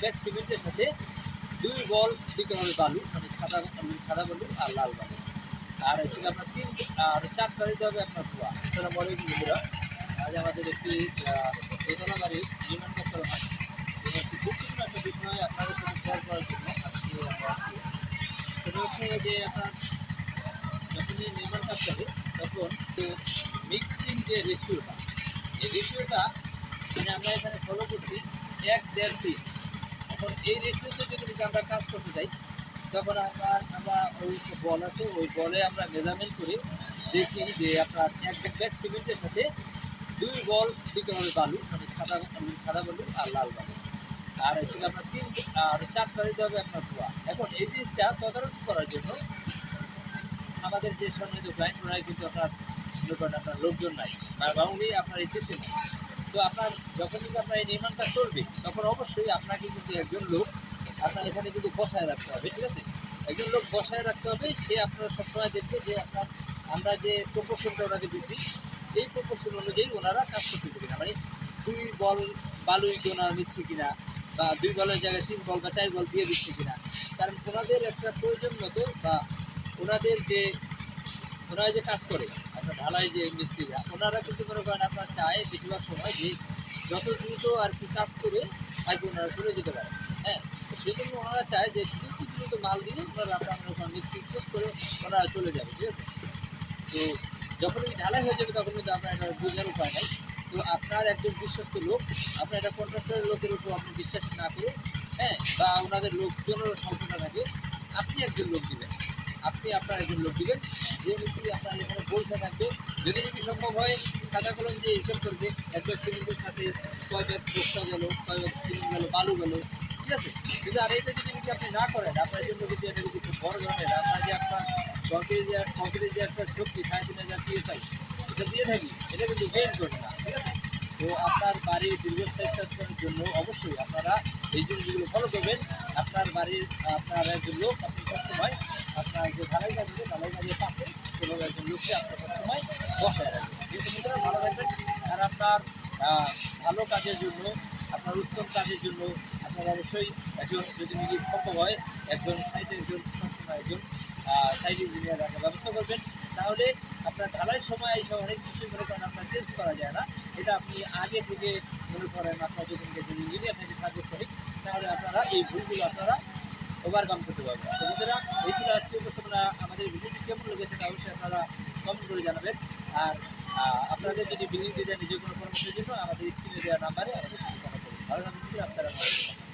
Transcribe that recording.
Bag সিমেন্টের সাথে দুই বল দিতে হবে বালু মানে সাদা সাদা বালু আর লাল বালু। আর হচ্ছে আপনার তিন, আর চারটা দিতে হবে আপনার ধোয়া। আসসালামু আলাইকুম বন্ধুরা আজ আমাদের একটি বেতনা বাড়ি নির্মাণ কাজ করা হয়। এবং একটি গুরুত্বপূর্ণ একটা বিষয় আপনাদের সাথে শেয়ার করার জন্য আজকে সেটা হচ্ছে যে আপনার যখনই নির্মাণ কাজ করে তখন মিক্সিং যে রেশিওটা এই রেশিওটা মানে আমরা এখানে ফলো করছি এক দেড় তিন। এখন এই রেশিওতে যদি আমরা কাজ করতে যাই, তখন আমরা আমরা ওই বল আছে, ওই বলে আমরা মেজারমেন্ট করে দেখি যে আপনার এক ব্যাগ সিমেন্টের সাথে দুই বল দিতে হবে বালু মানে সাদা সাদা বালু আর লাল বালু। আর হচ্ছে আপনার তিন আর চারটা দিতে হবে আপনার ধোয়া এখন এই জিনিসটা তদারকি করার জন্য আমাদের যে সম্মানিত ক্লায়েন্ট ওনারা কিন্তু আপনার আপনার লোকজন নাই। বা উনি আপনার এই দেশে তো আপনার যখন কিন্তু আপনার এই নির্মাণটা চলবে, তখন অবশ্যই আপনাকে কিন্তু একজন লোক আপনার এখানে কিন্তু বসায় রাখতে হবে, ঠিক আছে? একজন লোক বসায় রাখতে হবে, সে আপনার সবসময় দেখবে যে আপনার, আমরা যে প্রপোশনটা ওনাকে দিচ্ছি এই প্রপোশন অনুযায়ী ওনারা কাজ করতেছে কিনা মানে দুই বল বালু ওনারা নিচ্ছে কিনা, বা দুই বলের জায়গায় তিন বল বা চার বল দিয়ে দিচ্ছে কিনা, কারণ ওনাদের একটা প্রয়োজন মতো বা ওনাদের যে, ওনারা যে কাজ করে আপনার ঢালাই যে মিস্ত্রিরা ওনারা কিন্তু মনে করেন আপনার চায় বেশিরভাগ সময় যে যত দ্রুত আর কি কাজ করে, আর কি ওনারা চলে যেতে পারে হ্যাঁ সেই জন্য ওনারা চায় যে দ্রুত দ্রুত মাল দিয়ে ওনারা আপনার করেন মিক্সি শেষ করে ওনারা চলে যাবে, ঠিক আছে? তো যখন এই ঢালাই হয়ে যাবে, তখন কিন্তু আপনার এটা বোঝার উপায় নাই। তো আপনার একজন বিশ্বস্ত লোক, আপনার একটা কন্ট্রাক্টরের লোকের উপর আপনি বিশ্বাস না করে হ্যাঁ বা ওনাদের লোকজনের স্বল্পতা থাকে, আপনি একজন লোক আপনি আপনার একজন লোক দিবেন। যে ব্যক্তি আপনার এখানে বসে থাকবে যদি যদি সম্ভব হয় খাতা কলম যে হিসাব করবে এক সিমেন্টের সাথে কয় ব্যাগ বস্তা গেল কয় ব্যাগ গেল, বালু গেল, ঠিক আছে? কিন্তু আর এইটা যদি যদি আপনি না করেন, আপনার জন্য যদি এটা যদি বড় ধরনের, আপনার যে আপনার কংক্রিট যে কংক্রিট যে একটা শক্তি, সাড়ে তিন হাজার পিএসআই এটা দিয়ে থাকি, এটা কিন্তু বের করবে না, ঠিক আছে? তো আপনার বাড়ির দীর্ঘস্থায়িত্বের জন্য অবশ্যই আপনারা এই জিনিসগুলো ফলো করবেন। আপনার বাড়ির, আপনার একজন লোক, আপনি সবসময় আপনার যে ঢালাই কাজ আছে, ঢালাই পাশে কোনো একজন লোককে আপনার সবসময় বসায় রাখবেন। কিন্তু বন্ধুরা, ভালো থাকবেন। আর আপনার ভালো কাজের জন্য, আপনার উত্তম কাজের জন্য আপনার অবশ্যই একজন, যদি নিজের সম্ভব হয়, একজন সাইডের একজন, সবসময় একজন সাইড ইঞ্জিনিয়ার রাখার ব্যবস্থা করবেন। তাহলে আপনার ঢালাইয়ের সময় এই সব অনেক কিছু মনে করেন, আপনার চেঞ্জ করা যায় না। এটা আপনি আগে থেকে মনে করেন, আপনার যদি ইঞ্জিনিয়ার থেকে, সাহায্য এই ভুলগুলো আপনারা ওভারকাম করতে পারবেন। তো বন্ধুরা, এই ছিল আজকে উপস্থাপনা। আমাদের ভিডিওটি কেমন লেগেছে তা অবশ্যই আপনারা কমেন্ট করে জানাবেন। আর আপনাদের যদি বিল্ডিং ডিজাইনের যে কোনো পরামর্শের জন্য আমাদের স্ক্রিনে দেওয়া নাম্বারে আমাদের ভালো থাকুন আসসালামু